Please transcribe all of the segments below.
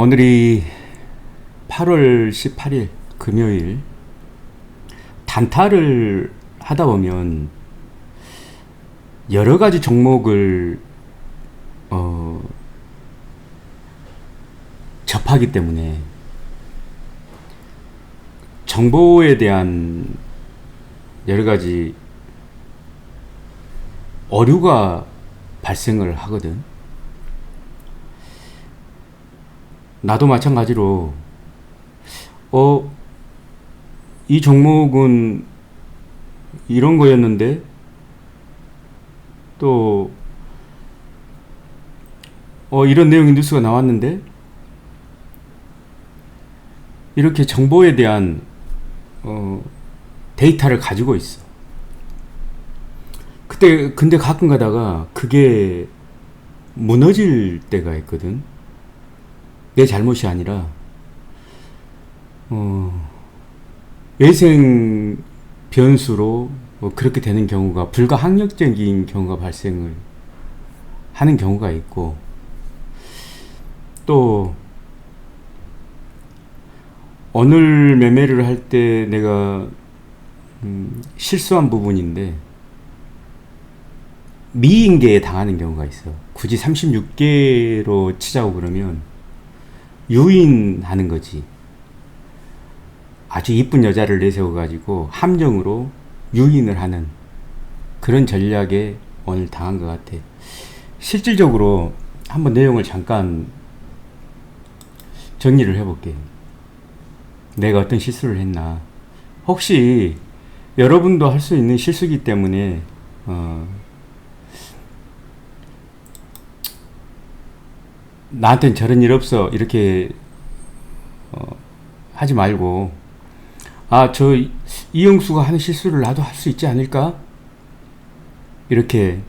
오늘이 8월 18일 금요일 단타를 하다 보면 여러 가지 종목을 어, 접하기 때문에 정보에 대한 여러 가지 어류가 발생을 하거든. 나도 마찬가지로 어, 이 종목은 이런 거였는데 또 어, 이런 내용의 뉴스가 나왔는데 이렇게 정보에 대한 어, 데이터를 가지고 있어. 그때 근데 가끔 가다가 그게 무너질 때가 있거든. 내 잘못이 아니라 어, 외생 변수로 뭐 그렇게 되는 경우가 불가항력적인 경우가 발생을 하는 경우가 있고 또 오늘 매매를 할 때 내가 음, 실수한 부분인데 미인계에 당하는 경우가 있어. 굳이 36개로 치자고 그러면 유인하는 거지. 아주 이쁜 여자를 내세워가지고 함정으로 유인을 하는 그런 전략에 오늘 당한 것 같아. 실질적으로 한번 내용을 잠깐 정리를 해볼게. 내가 어떤 실수를 했나. 혹시 여러분도 할 수 있는 실수기 때문에, 어, 나한텐 저런 일 없어. 이렇게, 어, 하지 말고, 아, 저 이영수가 하는 실수를 나도 할 수 있지 않을까? 이렇게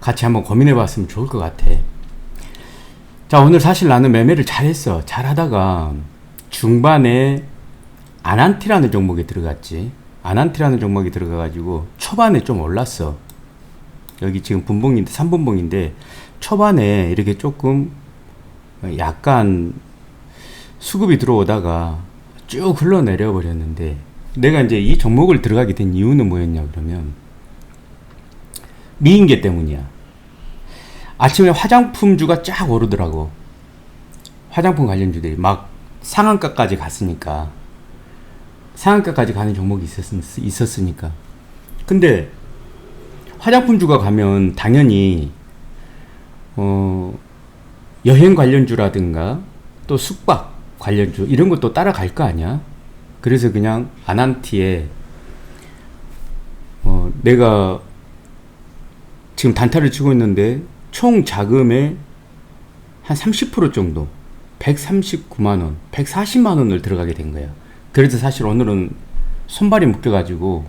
같이 한번 고민해 봤으면 좋을 것 같아. 자, 오늘 사실 나는 매매를 잘했어. 잘하다가 중반에 아난티라는 종목에 들어갔지. 아난티라는 종목이 들어가가지고 초반에 좀 올랐어. 여기 지금 분봉인데, 3분봉인데 초반에 이렇게 조금 약간 수급이 들어오다가 쭉 흘러내려 버렸는데 내가 이제 이 종목을 들어가게 된 이유는 뭐였냐 그러면 미인계 때문이야. 아침에 화장품주가 쫙 오르더라고. 화장품 관련주들이 막 상한가까지 갔으니까 상한가까지 가는 종목이 있었, 있었으니까. 근데 화장품주가 가면 당연히 어 여행 관련주라든가 또 숙박 관련주 이런 것도 따라갈 거 아니야? 그래서 그냥 아난티에 어, 내가 지금 단타를 치고 있는데 총 자금의 한 30% 정도 139만 원, 140만 원을 들어가게 된 거야. 그래서 사실 오늘은 손발이 묶여가지고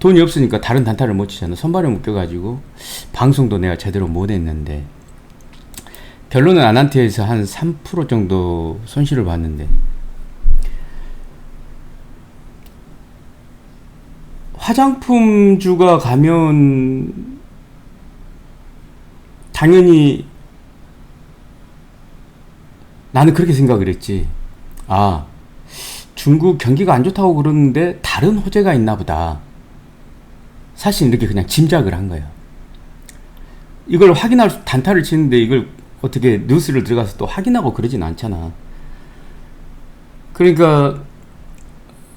돈이 없으니까 다른 단타를 못 치잖아. 손발이 묶여가지고 방송도 내가 제대로 못 했는데 결론은 아난티에서 한 3% 정도 손실을 봤는데 화장품주가 가면 당연히 나는 그렇게 생각을 했지. 아, 중국 경기가 안 좋다고 그러는데 다른 호재가 있나 보다. 사실 이렇게 그냥 짐작을 한 거야. 이걸 확인할 단타를 치는데 이걸 어떻게 뉴스를 들어가서 또 확인하고 그러진 않잖아. 그러니까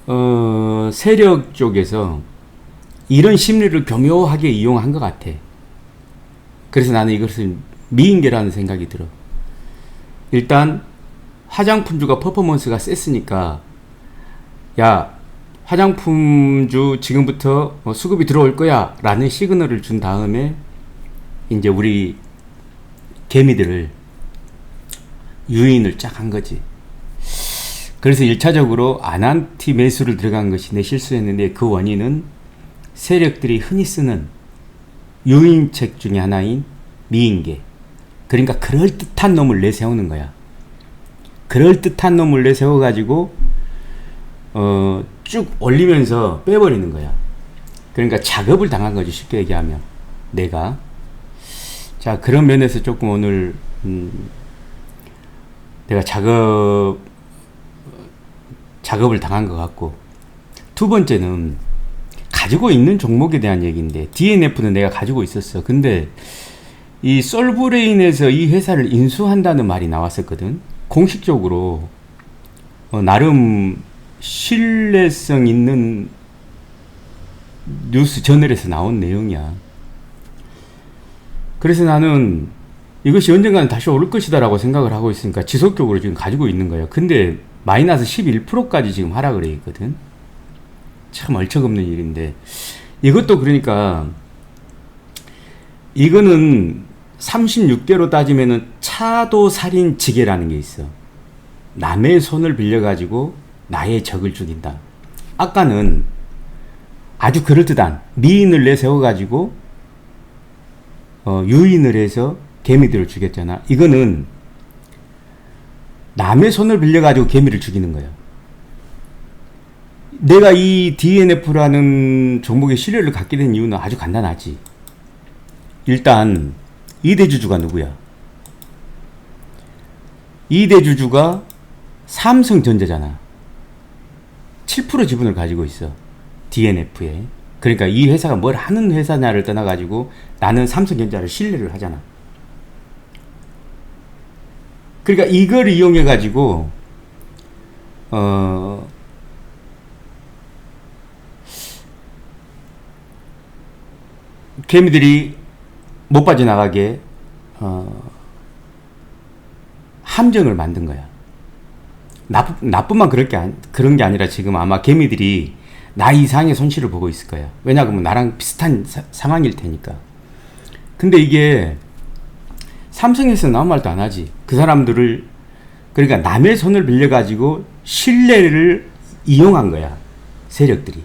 어, 세력 쪽에서 이런 심리를 교묘하게 이용한 것 같아. 그래서 나는 이것을 미인계라는 생각이 들어. 일단 화장품주가 퍼포먼스가 셌으니까 야 화장품주 지금부터 뭐 수급이 들어올 거야 라는 시그널을 준 다음에 이제 우리 개미들을 유인을 쫙 한 거지. 그래서 1차적으로 아난티 매수를 들어간 것이 내 실수였는데 그 원인은 세력들이 흔히 쓰는 유인책 중에 하나인 미인계. 그러니까 그럴듯한 놈을 내세우는 거야. 그럴듯한 놈을 내세워가지고, 어, 쭉 올리면서 빼버리는 거야. 그러니까 작업을 당한 거지, 쉽게 얘기하면. 내가. 자, 그런 면에서 조금 오늘, 음, 내가 작업 작업을 당한 것 같고 두 번째는 가지고 있는 종목에 대한 얘기인데 DNF는 내가 가지고 있었어. 근데 이 솔브레인에서 이 회사를 인수한다는 말이 나왔었거든. 공식적으로 어, 나름 신뢰성 있는 뉴스 저널에서 나온 내용이야. 그래서 나는 이것이 언젠가는 다시 오를 것이다라고 생각을 하고 있으니까 지속적으로 지금 가지고 있는 거예요. 근데 마이너스 11%까지 지금 하락을 해 있거든. 참 얼척없는 일인데 이것도 그러니까 이거는 36개로 따지면은 차도 살인 지게라는 게 있어. 남의 손을 빌려 가지고 나의 적을 죽인다. 아까는 아주 그럴듯한 미인을 내세워 가지고 어, 유인을 해서 개미들을 죽였잖아. 이거는 남의 손을 빌려 가지고 개미를 죽이는 거야. 내가 이 DNF라는 종목의 신뢰를 갖게 된 이유는 아주 간단하지. 일단 이대주주가 누구야? 이대주주가 삼성전자잖아. 7% 지분을 가지고 있어. DNF에. 그러니까 이 회사가 뭘 하는 회사냐를 떠나가지고 나는 삼성전자를 신뢰를 하잖아. 그러니까 이걸 이용해가지고, 어, 개미들이 못 빠져나가게, 어, 함정을 만든 거야. 나쁘, 나뿐만 그럴 게, 안, 그런 게 아니라 지금 아마 개미들이 나 이상의 손실을 보고 있을 거야. 왜냐하면 나랑 비슷한 사, 상황일 테니까. 근데 이게 삼성에서는 아무 말도 안 하지. 그 사람들을, 그러니까 남의 손을 빌려 가지고 신뢰를 이용한 거야. 세력들이.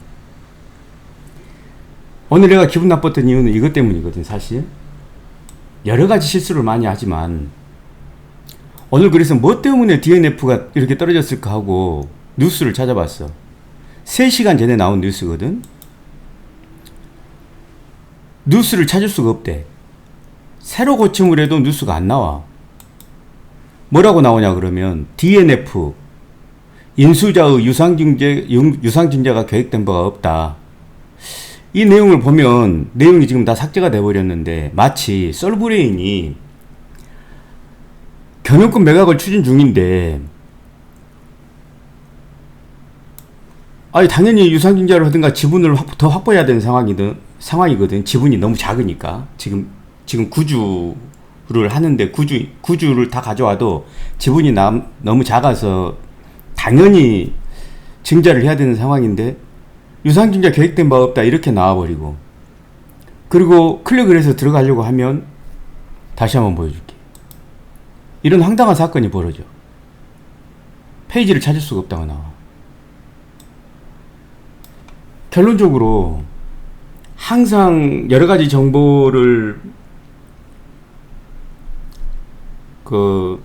오늘 내가 기분 나빴던 이유는 이것 때문이거든, 사실. 여러 가지 실수를 많이 하지만, 오늘 그래서 뭐 때문에 DNF가 이렇게 떨어졌을까 하고 뉴스를 찾아봤어. 3시간 전에 나온 뉴스거든. 뉴스를 찾을 수가 없대. 새로 고침을 해도 뉴스가 안 나와. 뭐라고 나오냐 그러면 DNF 인수자의 유상증자 유상증자가 계획된 바가 없다. 이 내용을 보면 내용이 지금 다 삭제가 돼 버렸는데 마치 솔브레인이 경영권 매각을 추진 중인데. 아니 당연히 유상증자를 하든가 지분을 확, 더 확보해야 되는 상황이든 상황이거든. 지분이 너무 작으니까. 지금 지금 구주를 하는데 구주 구주를 다 가져와도 지분이 남, 너무 작아서 당연히 증자를 해야 되는 상황인데 유상증자 계획된 바 없다. 이렇게 나와버리고. 그리고 클릭을 해서 들어가려고 하면 다시 한번 보여줄게 이런 황당한 사건이 벌어져. 페이지를 찾을 수가 없다고 나와. 결론적으로 항상 여러 가지 정보를 그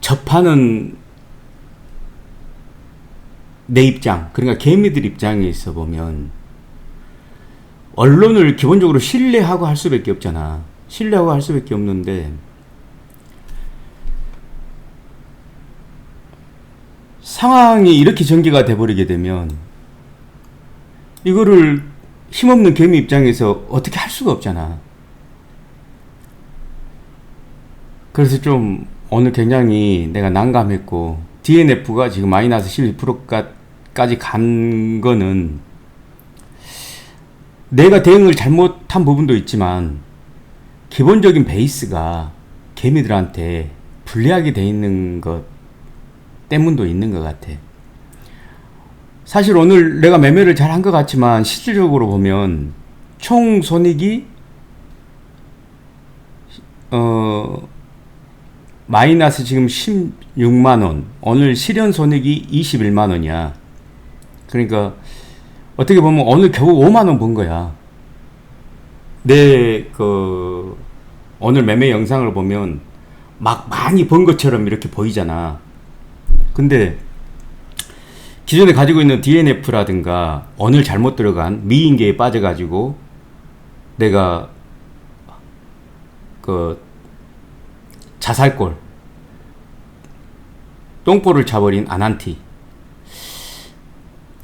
접하는 내 입장, 그러니까 개미들 입장에 있어 보면 언론을 기본적으로 신뢰하고 할 수밖에 없잖아. 신뢰하고 할 수밖에 없는데 상황이 이렇게 전개가 돼버리게 되면 이거를 힘없는 개미 입장에서 어떻게 할 수가 없잖아. 그래서 좀 오늘 굉장히 내가 난감했고 DNF가 지금 마이너스 12%까지 간 거는 내가 대응을 잘못한 부분도 있지만 기본적인 베이스가 개미들한테 불리하게 돼 있는 것 때문도 있는 것 같아. 사실 오늘 내가 매매를 잘 한 것 같지만 실질적으로 보면 총 손익이 어 마이너스 지금 16만 원. 오늘 실현 손익이 21만 원이야. 그러니까 어떻게 보면 오늘 겨우 5만 원 번 거야. 내 그 오늘 매매 영상을 보면 막 많이 번 것처럼 이렇게 보이잖아. 근데 기존에 가지고 있는 DNF라든가 오늘 잘못 들어간 미인계에 빠져가지고 내가 그 자살골 똥볼을 차버린 아난티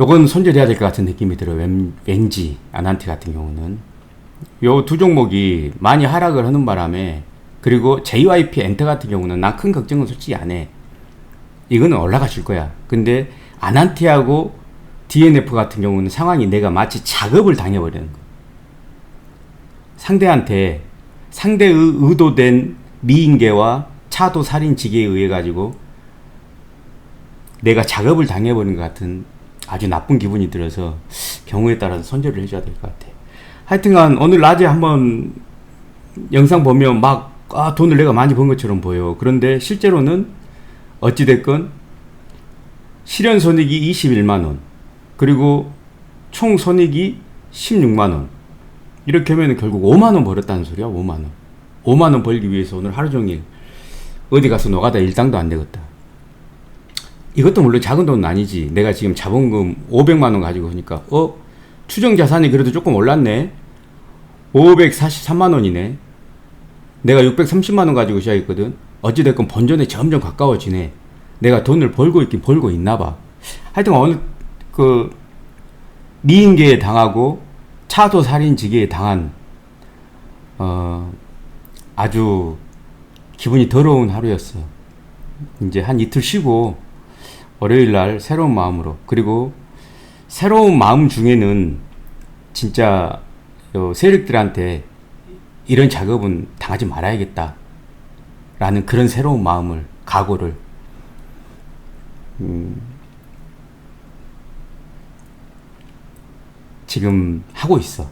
요건 손절해야 될 것 같은 느낌이 들어요. 왠, 왠지 아난티 같은 경우는 요 두 종목이 많이 하락을 하는 바람에 그리고 JYP 엔터 같은 경우는 난큰 걱정은 솔직히 안 해. 이거는 올라가실 거야. 근데 아난티하고 DNF 같은 경우는 상황이 내가 마치 작업을 당해버리는 거. 상대한테 상대의 의도된 미인계와 차도 살인 지계에 의해 가지고 내가 작업을 당해버린 것 같은 아주 나쁜 기분이 들어서 경우에 따라서 손절을 해줘야 될 것 같아. 하여튼간 오늘 낮에 한번 영상 보면 막 아, 돈을 내가 많이 번 것처럼 보여. 그런데 실제로는 어찌됐건 실현 손익이 21만 원 그리고 총 손익이 16만 원 이렇게 하면 결국 5만 원 벌었다는 소리야 5만 원 5만 원 벌기 위해서 오늘 하루 종일 어디 가서 노가다 일당도 안 되겠다 이것도 물론 작은 돈은 아니지. 내가 지금 자본금 500만 원 가지고 하니까 어? 추정 자산이 그래도 조금 올랐네. 543만 원이네. 내가 630만 원 가지고 시작했거든. 어찌 됐건 본전에 점점 가까워지네. 내가 돈을 벌고 있긴 벌고 있나 봐. 하여튼 어느 그 미인계에 당하고 차도 살인지계에 당한 어 아주 기분이 더러운 하루였어. 이제 한 이틀 쉬고 월요일 날 새로운 마음으로. 그리고 새로운 마음 중에는 진짜 요 세력들한테 이런 작업은 당하지 말아야겠다 라는 그런 새로운 마음을 각오를. 음, 지금 하고 있어.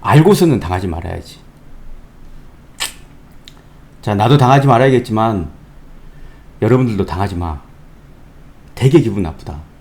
알고서는 당하지 말아야지. 자 나도 당하지 말아야겠지만 여러분들도 당하지 마 되게 기분 나쁘다